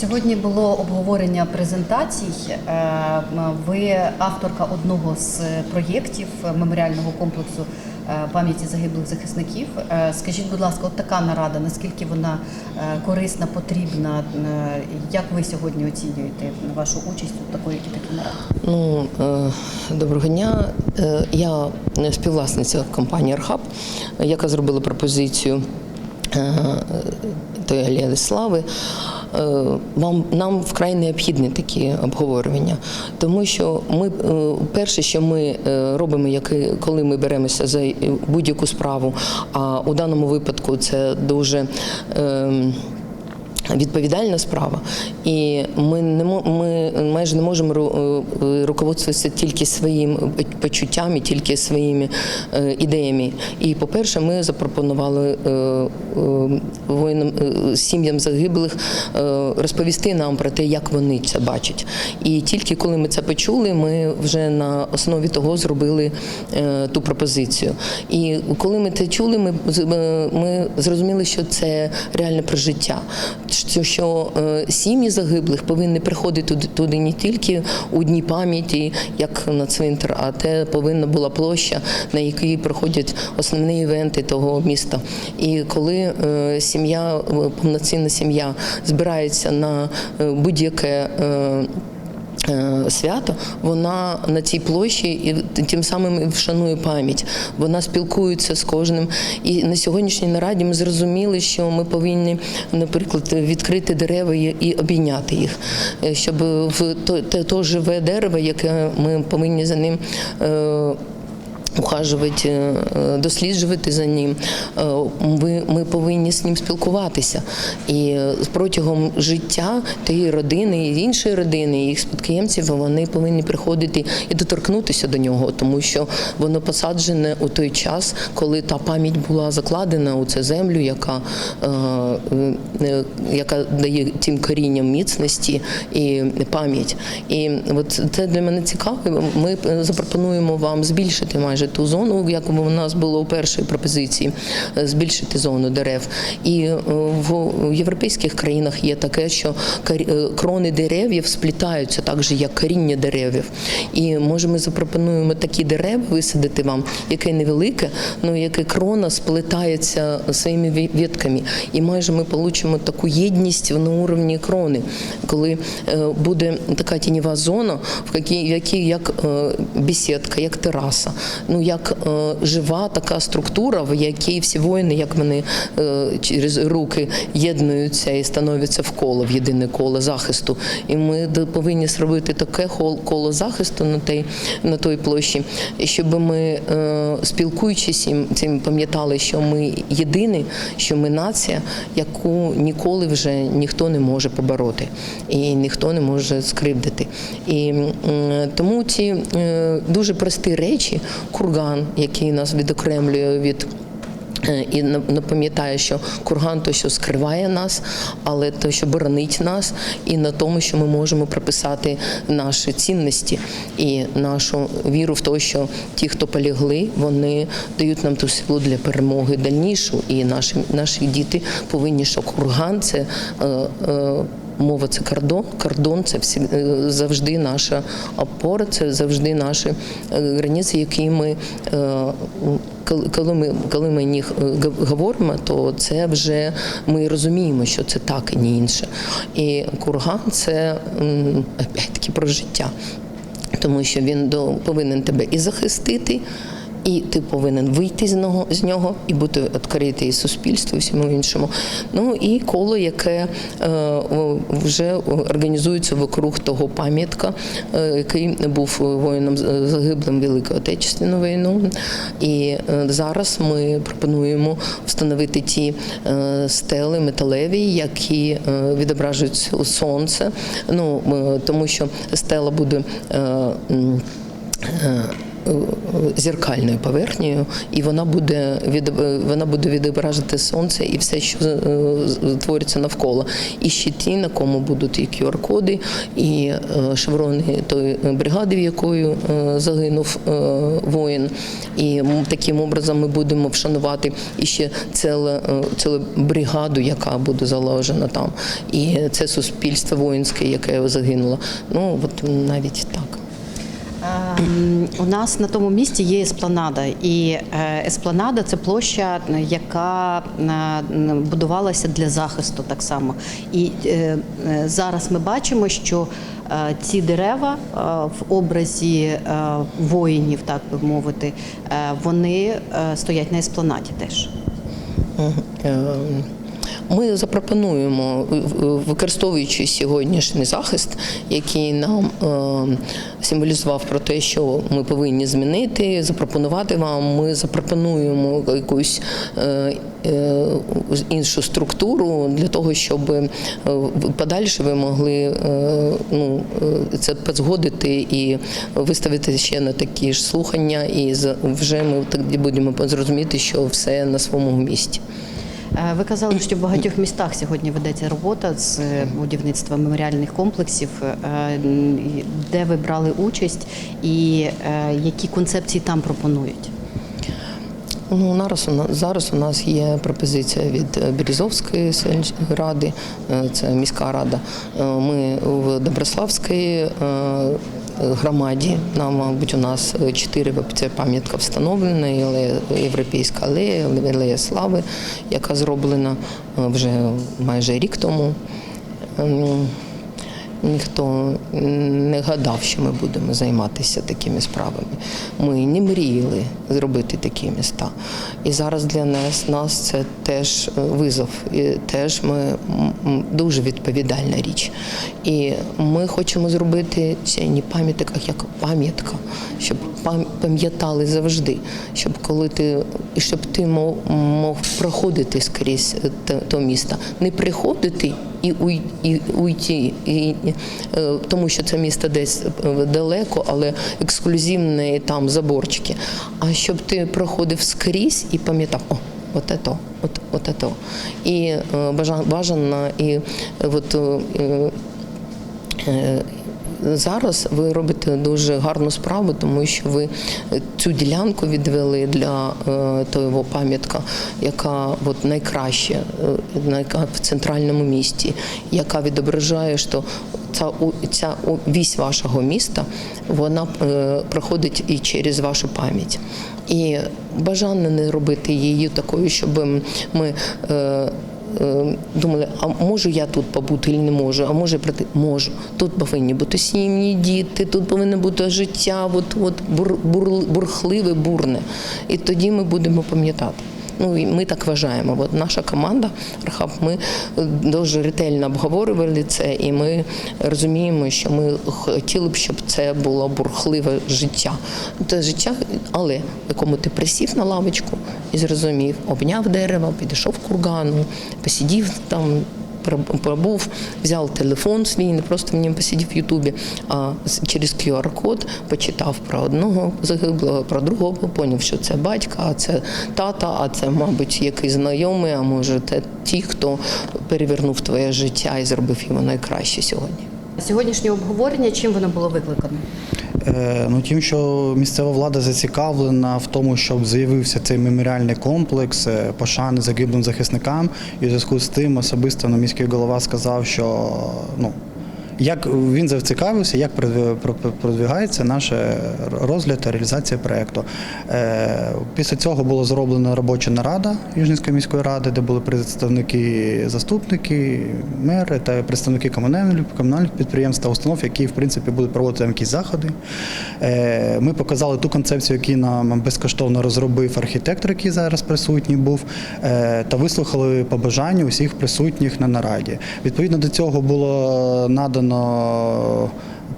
Сьогодні було обговорення презентацій. Е, Ви авторка одного з проєктів меморіального комплексу е, пам'яті загиблих захисників. Е, Скажіть, будь ласка, от така нарада, наскільки вона корисна, потрібна? Як ви сьогодні оцінюєте вашу участь у такої такій нараді? Ну, доброго дня. Я співвласниця компанії Архаб, яка зробила пропозицію тої алеї слави. Е, Вам нам вкрай необхідні такі обговорювання, тому що ми е, перше, що ми е, робимо, коли ми беремося за будь-яку справу, а у даному випадку це дуже. Відповідальна справа, і ми не ми майже не можемо е, руководствуватися тільки своїм почуттями, тільки своїми е, ідеями. І по-перше, ми запропонували е, воїнам сім'ям загиблих розповісти нам про те, як вони це бачать. І тільки коли ми це почули, ми вже на основі того зробили ту пропозицію. І коли ми це чули, ми, ми зрозуміли, що це реальне про життя. Що, е, сім'ї загиблих повинні приходити туди, не тільки у дні пам'яті, як на цвинтар, а те повинна була площа, на якій проходять основні івенти того міста. І коли е, сім'я, е, повноцінна сім'я збирається на будь-яке. Е, е, Свято, вона на цій площі і тим самим вшанує пам'ять. Вона спілкується з кожним. І на сьогоднішній нараді ми зрозуміли, що ми повинні, наприклад, відкрити дерева і обійняти їх, Е, щоб в то, то живе дерево, яке ми повинні за ним. Ухажувати, е, досліджувати за ним. Е, Ми, ми повинні з ним спілкуватися. І е, протягом життя тієї родини і іншої родини, і їх спадкоємців, вони повинні приходити і доторкнутися до нього, тому що воно посаджене у той час, коли та пам'ять була закладена у цю землю, яка, яка дає тим корінням міцності і пам'ять. І от це для мене цікаво. Ми запропонуємо вам збільшити майже ту зону, як у нас було у першій пропозиції, е, збільшити зону дерев. І е, в європейських країнах є таке, що е, крони деревів сплітаються так же, як коріння деревів. І може ми запропонуємо такі дерева висадити вам, яке невелике, ну яке крона сплетається своїми ві- ветками. І майже ми получимо таку єдність на уровні крони, коли буде така тіньова зона, в якій, як бесідка, як тераса, ну як е, жива така структура, в якій всі воїни, як вони е, через руки єднуються і становляться в коло, в єдине коло захисту. І ми повинні зробити таке коло захисту на той, на той площі, щоб ми, е, спілкуючись цим, пам'ятали, що ми єдині, що ми нація, яку ніколи вже ніхто не може побороти і ніхто не може скривдити. І тому ці дуже прості речі, курган, який нас відокремлює від. е, І на- напам'ятає, що курган то, що скриває нас, але то, що боронить нас, і на тому, що ми можемо прописати наші цінності і нашу віру в те, що ті, хто полягли, вони дають нам ту силу для перемоги дальнішу. І наші, наші діти повинні, що курган це. Е, е, Мова це кордон. Кордон це всі, е, завжди наша опора, це завжди наші е, границі, які ми е, коли- ми коли ми е, говоримо, то це вже ми розуміємо, що це так і не інше. І курган це опять-таки про життя, тому що він повинен тебе і захистити. І ти повинен вийти з нього і бути відкритий суспільству, всьому іншому. Ну і коло, яке е, вже організується вокруг того пам'ятка, е, який був воїном загиблим Великої Отечественної війну. І е, зараз ми пропонуємо встановити ті стели металеві, які відображують сонце. Ну тому що стела буде. Е, е, е, зеркальною поверхнею, і вона буде від вона буде відображати сонце і все, що е, твориться навколо. І щити, на кому будуть і QR-коди, і е, шеврони тої бригади, в якою е, загинув е, воїн. І таким образом ми будемо вшанувати і ще ціле, е, цілу бригаду, яка буде заложена там. І це суспільство воїнське, яке загинуло. Ну от навіть так. Ем, У нас на тому місці є еспланада, і е, еспланада це площа, яка е, будувалася для захисту так само. І е, зараз ми бачимо, що ці дерева в образі воїнів, так би мовити, вони стоять на еспланаді теж. Е, Ми запропонуємо, в- використовуючи сьогоднішній захист, який нам е, символізував про те, що ми повинні змінити, запропонувати вам. Ми запропонуємо якусь е, е, іншу структуру для того, щоб е, подальше ви могли е, ну, е, це позгодити і виставити ще на такі ж слухання, і вже ми тоді будемо зрозуміти, що все на своєму місці. Е, Ви казали, що в багатьох містах сьогодні ведеться робота з е, будівництва меморіальних комплексів. Е, Де ви брали участь і які концепції там пропонують? Ну, зараз у нас зараз у нас є пропозиція від Березовської ради, це міська рада. Ми в Доброславській громаді. Нам, мабуть, у нас чотири це пам'ятка встановлена, і європейська алея, алея слави, яка зроблена е, вже майже рік тому. Ніхто не гадав, що ми будемо займатися такими справами. Ми не мріяли зробити такі міста. І зараз для нас, нас це теж е, визов, і теж ми дуже відповідальна річ. І ми хочемо зробити це не пам'яток, а як пам'ятка, щоб пам'ятали завжди, щоб коли ти і щоб ти мог проходити скрізь е, то місто, не приходити і уй- і уйти, і, е, тому що це місто десь е, далеко, але ексклюзивні там заборчики. А щоб ти проходив скрізь і пам'ятав, о, от ето, от, от ето. І е, бажано, і е, от. е, е, Зараз ви робите дуже гарну справу, тому що ви цю ділянку відвели для е, того пам'ятка, яка от найкраще, е, яка в центральному місті, яка відображає, що ця, ця вісь вашого міста вона е, проходить і через вашу пам'ять. І бажано не робити її такою, щоб ми. Е, думали, а можу я тут побути чи не можу, а може прийти? Можу. Тут повинні бути сім'ї, діти, тут повинно бути життя, от, от бур, бур, бурхливе, бурне. І тоді ми будемо пам'ятати. Ну і ми так вважаємо. От наша команда Архаб, ми е, дуже ретельно обговорювали це, і ми розуміємо, що ми хотіли б, щоб це було бурхливе життя. Те життя, але якому ти присів на лавочку і зрозумів, обняв дерево, підійшов кургану, посидів там. Пробув, взяв телефон свій, не просто в ньому посидів в Ютубі, а через QR-код почитав про одного загиблого, про другого, поняв, що це батька, а це тата, а це, мабуть, якийсь знайомий, а може, це ті, хто перевернув твоє життя і зробив його найкраще сьогодні. Сьогоднішнє обговорення чим воно було викликано? Е, Ну, тим, що місцева влада зацікавлена в тому, щоб з'явився цей меморіальний комплекс е, пошани загиблим захисникам, і в зв'язку з тим особисто на міський голова сказав, що ну. Як він зацікавився, як продві- про- про- продвигається наш е, розгляд та реалізація проєкту. Е, Після цього була зроблена робоча нарада Южницької міської ради, де були представники, заступники, мери та представники комунальних, підприємств та установ, які в принципі будуть проводити якісь заходи. Е, Ми показали ту концепцію, яку нам безкоштовно розробив архітектор, який зараз присутній був, та вислухали побажання усіх присутніх на нараді. Відповідно до цього було надано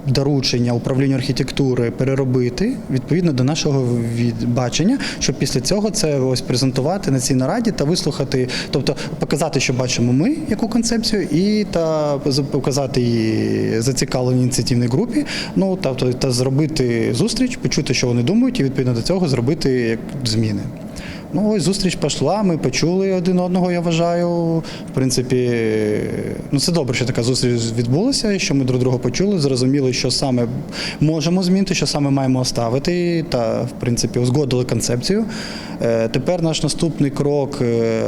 доручення управлінню архітектури переробити відповідно до нашого бачення, щоб після цього це ось презентувати на цій нараді та вислухати, тобто показати, що бачимо ми, яку концепцію, і та показати її зацікавленій ініціативній групі. Ну тобто та зробити зустріч, почути, що вони думають, і відповідно до цього зробити зміни. Ну, ось зустріч пішла, ми почули один одного, я вважаю. В принципі, ну це добре, що така зустріч відбулася, що ми друг друга почули, зрозуміли, що саме можемо змінити, що саме маємо оставити, та, в принципі, узгодили концепцію. Е, Тепер наш наступний крок е,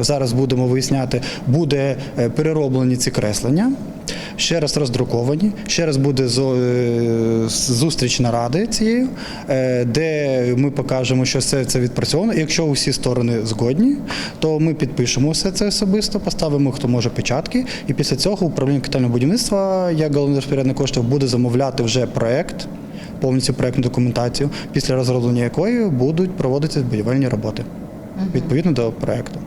зараз будемо виясняти, буде е, перероблені ці креслення. Ще раз роздруковані, ще раз буде е, зустріч наради цією, е, де ми покажемо, що все це відпрацьовано. І якщо усі сторони згодні, то ми підпишемо все це особисто, поставимо хто може печатки, і після цього управління капітального будівництва, як головний розпорядник коштів, буде замовляти вже проект, повністю проектну документацію, після розроблення якої будуть проводитися будівельні роботи відповідно до проекту.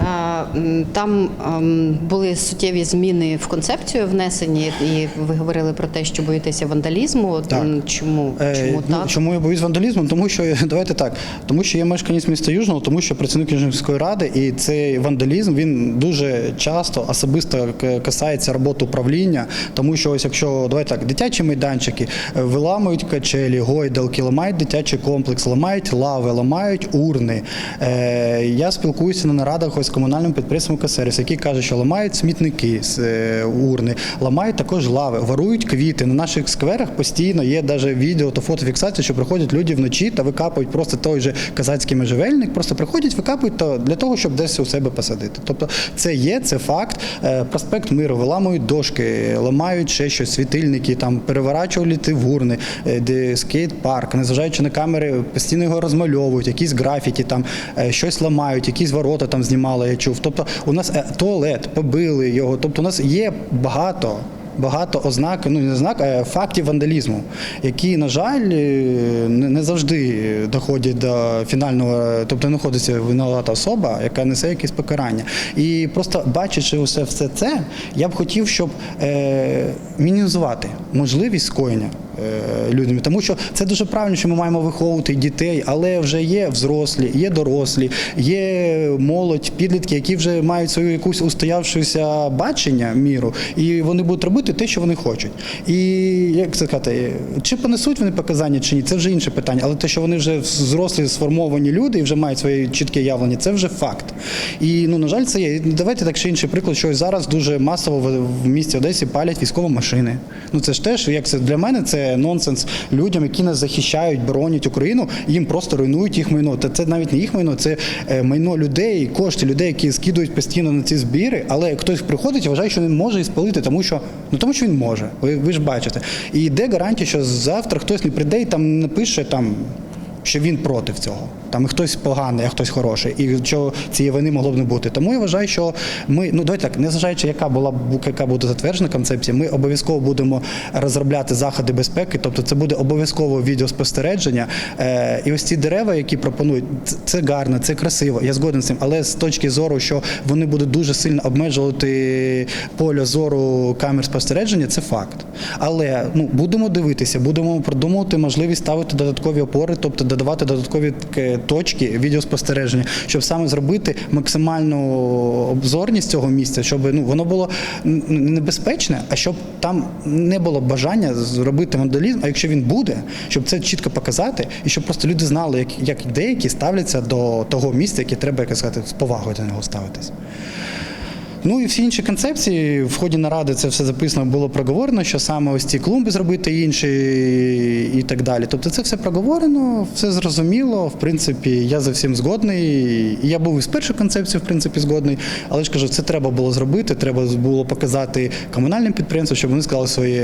Е, Там ем, були суттєві зміни в концепцію внесені, і ви говорили про те, що боїтеся вандалізму. Так. Чому, Е, чому ну, так? Чому я боюсь вандалізму? Тому що давайте так, тому що я мешканець міста Южного, тому що працівник Южнівської ради, і цей вандалізм він дуже часто особисто касається роботи управління. Тому що ось якщо давайте так, дитячі майданчики е, виламують качелі, гойдалки, ламають дитячий комплекс, ламають лави, ламають урни. Е, я спілкуюся на нарадах ось з комунальним підприємством Касеріс, які кажуть, що ламають смітники з е, урни, ламають також лави, ворують квіти. На наших скверах постійно є навіть відео та фотофіксація, що приходять люди вночі та викапують просто той же казацький межевельник, просто приходять, викапують то для того, щоб десь у себе посадити. Тобто це є, це факт. Е, Проспект Миру виламують дошки, ламають ще щось, світильники, там переворачували в урни, е, де скейт-парк, незважаючи на камери, постійно його розмальовують, якісь графіті, там щось ламають, якісь ворота там знімали, я чув. Тобто у нас е, туалет, побили його. Тобто у нас є багато. Багато ознак, ну не ознак, а фактів вандалізму, які, на жаль, е, не завжди доходять до фінального, тобто знаходиться винувата особа, яка несе якесь покарання. І просто бачачи усе все це, я б хотів, щоб е, мінімізувати можливість скоєння людьми. Тому що це дуже правильно, що ми маємо виховувати дітей, але вже є взрослі, є дорослі, є молодь, підлітки, які вже мають свою якусь устоявшуюся бачення міру, і вони будуть робити те, що вони хочуть. І як це сказати, чи понесуть вони показання чи ні, це вже інше питання. Але те, що вони вже взрослі, сформовані люди і вже мають своє чітке явлення, це вже факт. І ну на жаль, це є. Давайте так ще інший приклад, що зараз дуже масово в місті Одесі палять військові машини. Ну це ж теж як це для мене це нонсенс людям, які нас захищають, боронять Україну, їм просто руйнують їх майно. Та це навіть не їх майно, це е, майно людей, кошти людей, які скидують постійно на ці збіри. Але хтось приходить вважає, що він може і спалити, тому що ну тому що він може. Ви, ви ж бачите. І де гарантія, що завтра хтось не прийде і там напише там. Що він проти цього. Там хтось поганий, а хтось хороший, і що цієї вини могло б не бути. Тому я вважаю, що ми, ну давайте так, незважаючи, яка була яка буде затверджена концепція, ми обов'язково будемо розробляти заходи безпеки, тобто це буде обов'язково відеоспостереження. Е, і ось ці дерева, які пропонують, це гарно, це красиво. Я згоден з цим, але з точки зору, що вони будуть дуже сильно обмежувати поле зору камер спостереження, це факт. Але ну будемо дивитися, будемо продумувати можливість ставити додаткові опори, тобто додавати додаткові точки відеоспостереження, щоб саме зробити максимальну обзорність цього місця, щоб ну воно було небезпечне, а щоб там не було бажання зробити вандалізм. А якщо він буде, щоб це чітко показати, і щоб просто люди знали, як, як деякі ставляться до того місця, яке треба як сказати, з повагою до нього ставитись. Ну і всі інші концепції в ході наради це все записано було проговорено, що саме ось ці клумби зробити інші і так далі. Тобто це все проговорено, все зрозуміло. В принципі, я за всім згодний. Я був і з першої концепції, в принципі, згодний. Але ж кажу, це треба було зробити. Треба було показати комунальним підприємствам, щоб вони сказали свою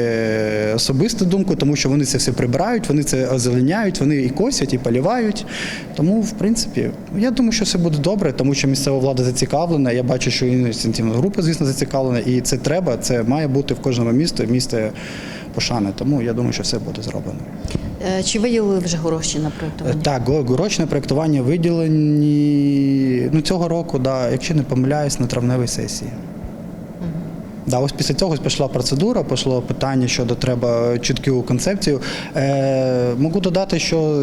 особисту думку, тому що вони це все прибирають, вони це озеленяють, вони і косять, і полівають. Тому, в принципі, я думаю, що все буде добре, тому що місцева влада зацікавлена. Я бачу, що і ініціативна група, звісно, зацікавлена, і це треба. Це має бути в кожному місті, місце пошани. Тому я думаю, що все буде зроблено. Е, Чи виділили вже гроші на проєктування? Так, гроші на проєктування виділені ну, цього року, да, якщо не помиляюсь, на травневій сесії. Да, ось після цього пішла процедура, пішло питання щодо треба чітку концепцію. Е, можу додати, що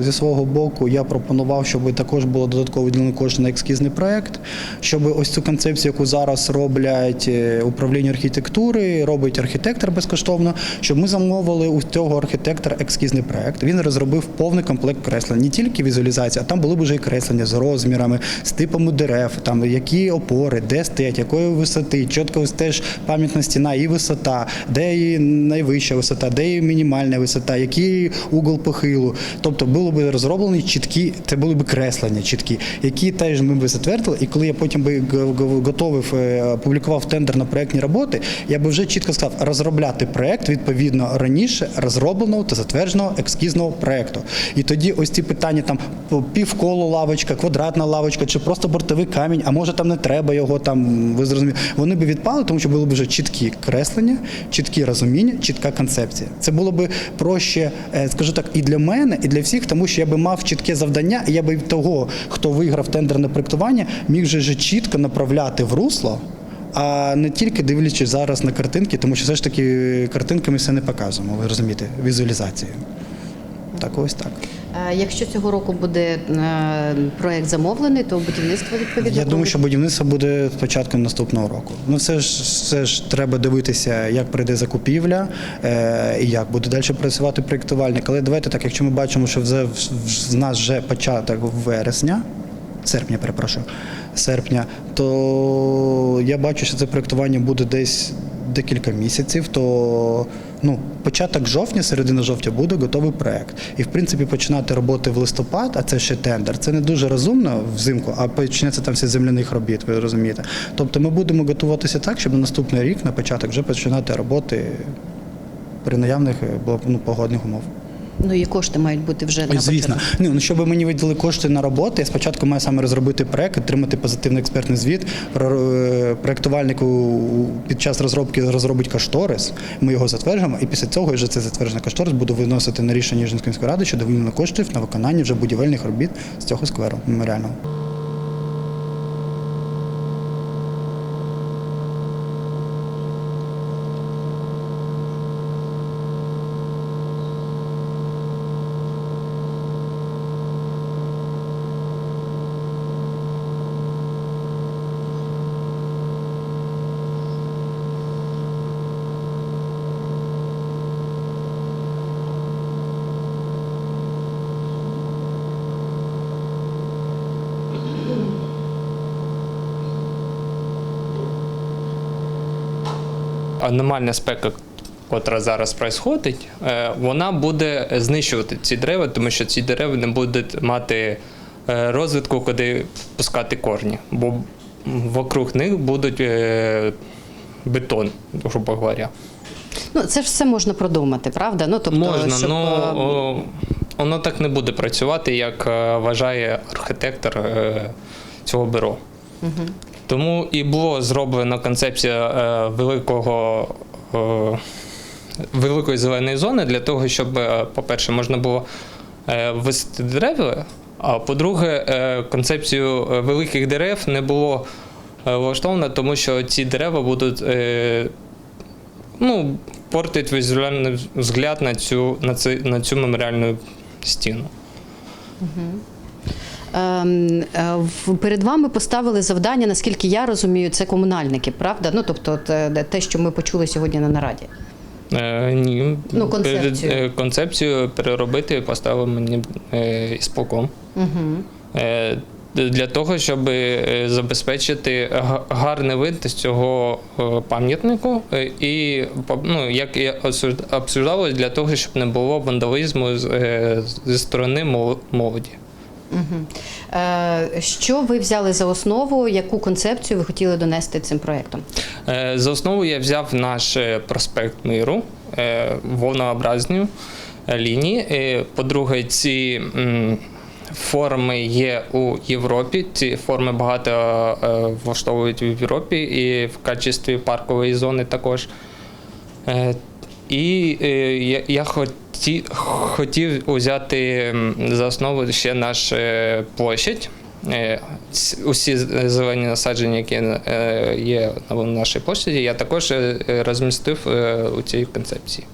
зі свого боку я пропонував, щоб також було додатково виділено кошти на ескізний проект, щоб ось цю концепцію, яку зараз роблять е, управління архітектури, робить архітектор безкоштовно, щоб ми замовили у цього архітектора ескізний проект. Він розробив повний комплект креслень, не тільки візуалізація, а там були б вже і креслення з розмірами, з типами дерев, там які опори, де стоять, якої висоти, чітко теж пам'ятна стіна і висота, де її найвища висота, де її мінімальна висота, який угол похилу. Тобто було б розроблені чіткі, це були б креслення чіткі, які теж ми б затвердили. І коли я потім би готовив, е, опублікував тендер на проектні роботи, я би вже чітко сказав, розробляти проект відповідно раніше розробленого та затвердженого ескізного проекту. І тоді ось ці питання там півколо лавочка, квадратна лавочка, чи просто бортовий камінь, а може там не треба його там, ви зрозуміли, вони би відпали, тому що були б вже чіткі креслення, чіткі розуміння, чітка концепція. Це було б проще, е, скажу так, і для мене, і для всіх, тому що я би мав чітке завдання, і я би того, хто виграв тендер на проектування, міг же ж чітко направляти в русло. А не тільки дивлячись зараз на картинки, тому що все ж таки картинками все не показуємо, ви розумієте, візуалізації. Так, ось так. Е, Якщо цього року буде е, проект замовлений, то будівництво відповідно. Я думаю, що будівництво буде з початком наступного року. Ну, все ж все ж треба дивитися, як прийде закупівля е, і як буде далі працювати проєктувальник. Але давайте так, якщо ми бачимо, що вже в, нас вже початок вересня, серпня, перепрошую, серпня, то я бачу, що це проєктування буде десь декілька місяців, то ну, початок жовтня, середина жовтня буде готовий проект. І в принципі починати роботи в листопад, а це ще тендер. Це не дуже розумно взимку, а почнеться там всі земляних робіт, ви розумієте. Тобто ми будемо готуватися так, щоб на наступний рік, на початок, вже починати роботи при наявних е, ну, погодних умов. Ну і кошти мають бути вже на Звісно, Ні, ну ну, щоб мені виділи кошти на роботи, я спочатку маю саме розробити проект, отримати позитивний експертний звіт. Е, під час розробки розробить кошторис. Ми його затверджуємо, і після цього вже цей затверджений кошторис буду виносити на рішення Ніжинської міської ради щодо виділення коштів на виконання вже будівельних робіт з цього скверу меморіального. Аномальна спека, котра зараз відбувається, вона буде знищувати ці дерева, тому що ці дерева не будуть мати е, розвитку, куди пускати корні, бо вокруг них будуть е, бетон, грубо говоря. Ну це ж все можна продумати, правда? Ну тобто, Можна, щоб, але е, воно так не буде працювати, як е, вважає архітектор е, цього бюро. Тому і було зроблено концепція е, великого. е, Великої зеленої зони для того, щоб, е, по-перше, можна було е, висадити дерева, а по-друге, е, концепцію великих дерев не було влаштовано, тому що ці дерева будуть ну, портить візуальний взгляд на цю, на цю, на цю меморіальну стіну. В- Перед вами поставили завдання, наскільки я розумію, це комунальники, правда? Ну тобто, е, те, що ми почули сьогодні на нараді. Е, ні, Ну, концепцію. Перед- е, концепцію переробити поставив мені е, ісполком. Угу. Е, для того, щоб е, забезпечити га- гарний вид з цього е, пам'ятнику, е, і ну, як і осуд- обсуждалось, для того, щоб не було вандалізму е, зі сторони мол- молоді. Угу. Е, що ви взяли за основу, яку концепцію ви хотіли донести цим проєктом? Е, За основу я взяв наш е, проспект миру, е, волнообразні е, лінії. Е, По-друге, ці форми є у Європі. Ці форми багато е, влаштовують в Європі і в качестві паркової зони також. Е, І е, я, я хоті, хотів взяти за основу ще наш е, площадь. е, усі зелені насадження, які е, є на нашій площаді, я також розмістив у цій концепції.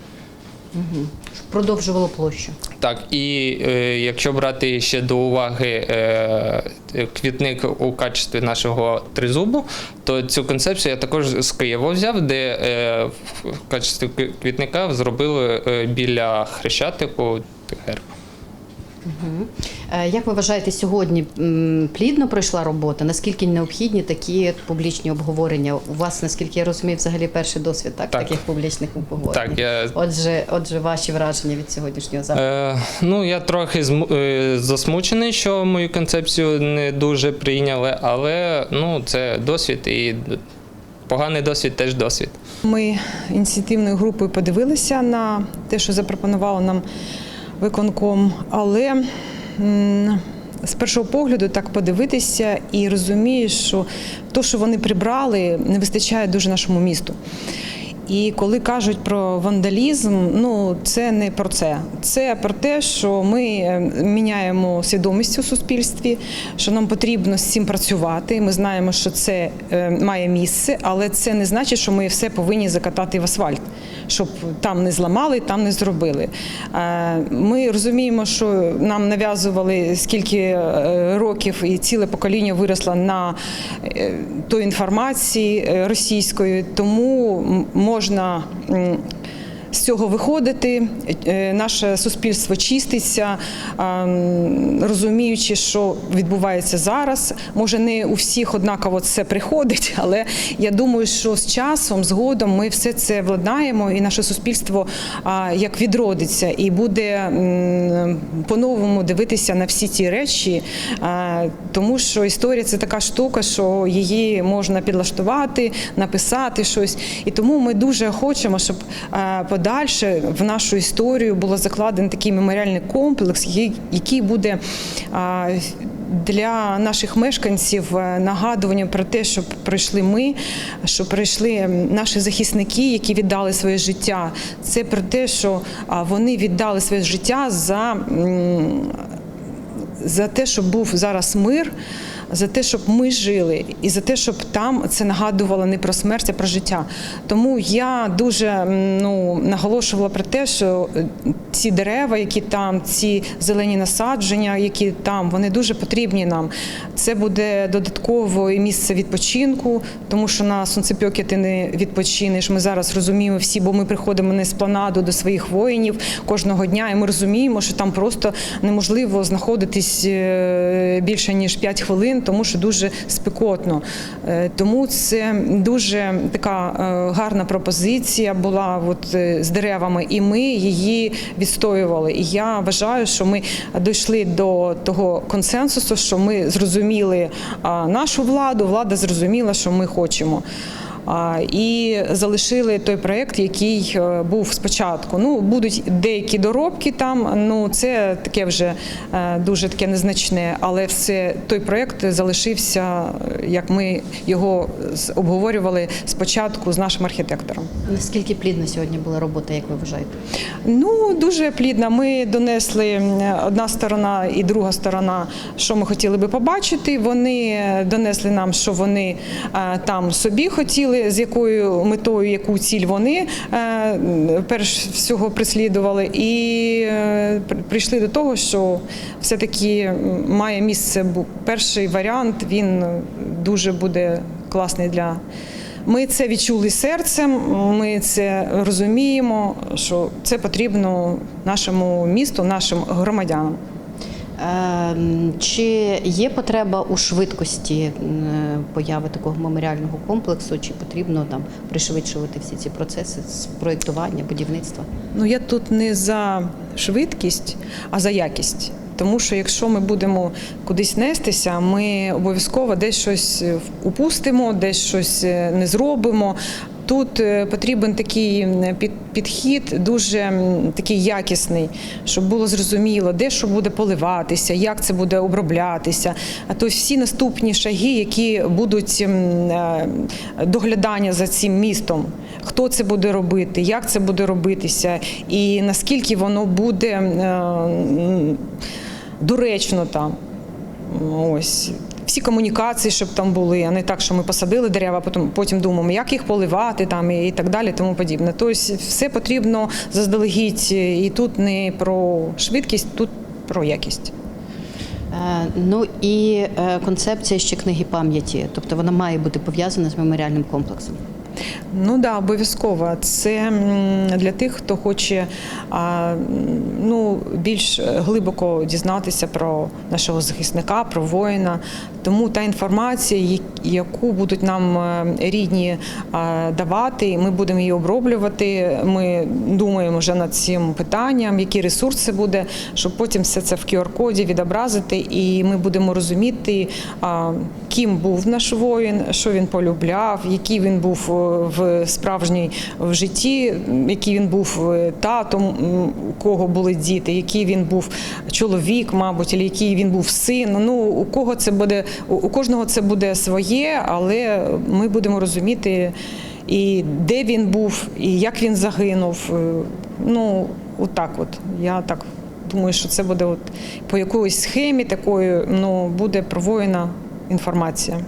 Угу. продовжувало площу. Так, і е, якщо брати ще до уваги е, квітник у качестві нашого тризубу, то цю концепцію я також з Києва взяв, де е, в качестві кві- квітника зробили е, біля хрещатику герб. Е, Як ви вважаєте, сьогодні плідно пройшла робота? Наскільки необхідні такі публічні обговорення? У вас, наскільки я розумію, взагалі перший досвід так, Так. таких публічних обговорень? Так, я Отже, отже, ваші враження від сьогоднішнього заходу? Е, ну, я трохи зм- е, засмучений, що мою концепцію не дуже прийняли, але ну, це досвід і поганий досвід теж досвід. Ми ініціативною групою подивилися на те, що запропонував нам виконком, але з першого погляду так подивитися і розумієш, що то, що вони прибрали, не вистачає дуже нашому місту. І коли кажуть про вандалізм, ну це не про це. Це про те, що ми е, міняємо свідомість у суспільстві, що нам потрібно з цим працювати. Ми знаємо, що це е, має місце, але це не значить, що ми все повинні закатати в асфальт, щоб там не зламали, там не зробили. Е, Ми розуміємо, що нам нав'язували скільки е, років, і ціле покоління виросло на е, той інформації російської, тому можна. З цього виходити, Е, наше суспільство чиститься, розуміючи, що відбувається зараз. Може, не у всіх однаково це приходить, але я думаю, що з часом, згодом, ми все це владнаємо, і наше суспільство як відродиться і буде по-новому дивитися на всі ці речі, тому що історія це така штука, що її можна підлаштувати, написати щось. І тому ми дуже хочемо, щоб а, подальше в нашу історію було закладений такий меморіальний комплекс, який- буде для наших мешканців е, нагадуванням про те, що пройшли ми, що пройшли наші захисники, які віддали своє життя. Це про те, що вони віддали своє життя за, за те, щоб був зараз мир. За те, щоб ми жили, і за те, щоб там це нагадувало не про смерть, а про життя. Тому я дуже ну, наголошувала про те, що е, ці дерева, які там, ці зелені насадження, які там, вони дуже потрібні нам. Це буде додаткове місце відпочинку, тому що на сонцепьокі ти не відпочинеш. Ми зараз розуміємо всі, бо ми приходимо на еспланаду до своїх воїнів кожного дня, і ми розуміємо, що там просто неможливо знаходитись е, більше ніж 5 хвилин, тому що дуже спекотно. Е, Тому це дуже така е, гарна пропозиція була от, е, з деревами, і ми її відстоювали. І я вважаю, що ми дійшли до того консенсусу, що ми зрозуміли нашу владу, влада зрозуміла, що ми хочемо. І залишили той проект, який е, був спочатку. Ну будуть деякі доробки там. Ну це таке вже е, дуже таке незначне, але все той проект залишився, е, як ми його обговорювали спочатку з нашим архітектором. Наскільки плідна сьогодні була робота, як ви вважаєте? Ну дуже плідно. Ми донесли одна сторона і друга сторона, що ми хотіли би побачити. Вони донесли нам, що вони там собі хотіли, з якою метою, яку ціль вони е, перш всього прислідували, і е, прийшли до того, що все-таки має місце перший варіант. Він дуже буде класний для. Ми це відчули серцем, ми це розуміємо, що це потрібно нашому місту, нашим громадянам. Ем, Чи є потреба у швидкості е, появи такого меморіального комплексу, чи потрібно там пришвидшувати всі ці процеси з проєктування, будівництва? Ну я тут не за швидкість, а за якість. Тому що якщо ми будемо кудись нестися, ми обов'язково десь щось упустимо, десь щось е, не зробимо. Тут е, потрібен такий підхід, дуже такий якісний, щоб було зрозуміло, де що буде поливатися, як це буде оброблятися. А то всі наступні шаги, які будуть е, доглядання за цим містом. Хто це буде робити, як це буде робитися, і наскільки воно буде е, доречно там. Ось всі комунікації, щоб там були, а не так, що ми посадили дерева, потім потім думаємо, як їх поливати там і так далі, тому подібне. Тобто все потрібно заздалегідь, і тут не про швидкість, тут про якість. Е, Ну і е, концепція ще книги пам'яті, тобто вона має бути пов'язана з меморіальним комплексом. Ну да, обов'язково. Це для тих, хто хоче ну, більш глибоко дізнатися про нашого захисника, про воїна. Тому та інформація, яку будуть нам е, рідні давати, ми будемо її оброблювати. Ми думаємо вже над цим питанням, які ресурси буде, щоб потім все це в QR-коді відобразити, і ми будемо розуміти, ким був наш воїн, що він полюбляв, який він був е, в справжній в житті, який він був е, татом, у кого були діти, який він був чоловік, мабуть, або який він був син. Ну у кого це буде, у кожного це буде своє, але ми будемо розуміти. І де він був, і як він загинув. Е, Ну, отак от. Я так думаю, що це буде от по якоїсь схемі такої, ну, буде про воїна інформація.